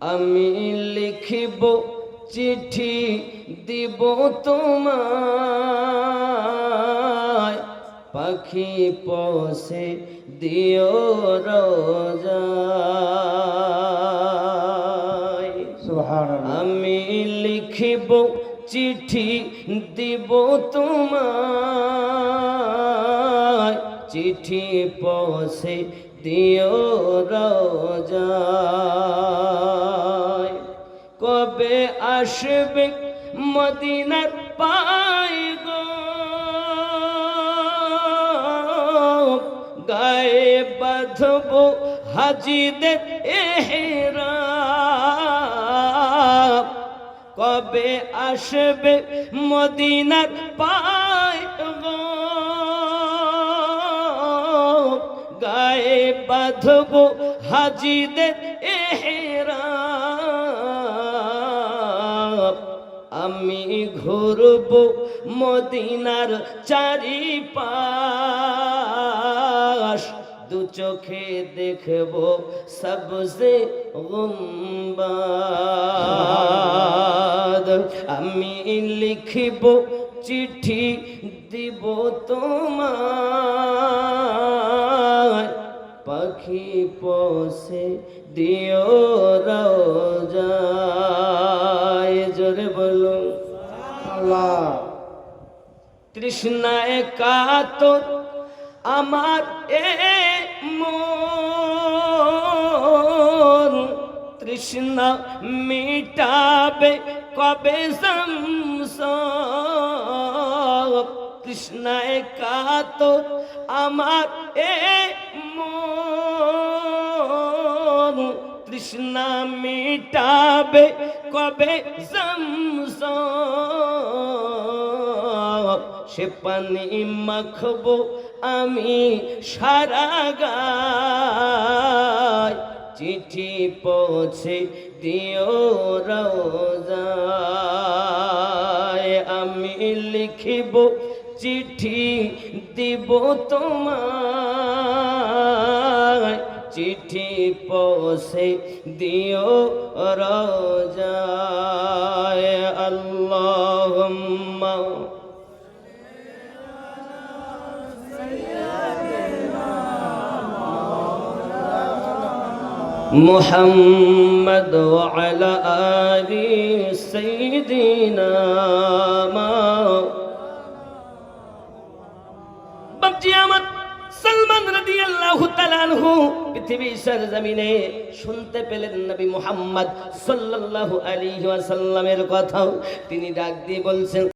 আমি লিখিব চিঠি দিব তোমায়। পাখি পশে দিও সুবহানাল্লাহ। আমি লিখিব চিঠি দিব তোমায়। চিঠি পৌঁছে দিও কবে আসবে মদিনার পাই গো। গায়ে বাঁধব হাজিদের এহেরা কবে আসবে মদিনার পায় গো? গায়ে বাঁধব হাজিদের এহেরা আমি ঘুরব মদিনার চারি পাশ দু চোখে দেখব সবসে গুম্বাদ। আমি লিখিব চিঠি দিব তোমায় পাখি পশে দিও রোজায় জোরে বলুন। আল্লাহ তৃষ্ণায় কাতর আমার এ মন। তৃষ্ণা মিটাবে কবে সংসার? তৃষ্ণায় কাতর আমার এ তৃষ্ণা মিটাবে কবে জমসম সে পানি মাখবো আমি সারা গায়। চিঠি পৌঁছে দিও রোজায়। আমি লিখিব চিঠি দিব তোমায়। চিঠি পৌঁছে দিও রোজায় আল্লাহ محمد وعلى آل سيدنا ما বাপজি আমার সালমান রাদিয়াল্লাহু তাআলা আনহু পৃথিবীর সরজমিনে শুনতে পেলেন নবী মুহাম্মদ সাল্লাল্লাহু আলাইহি ওয়াসাল্লামের কথা তিনি ডাক দিয়ে বলছেন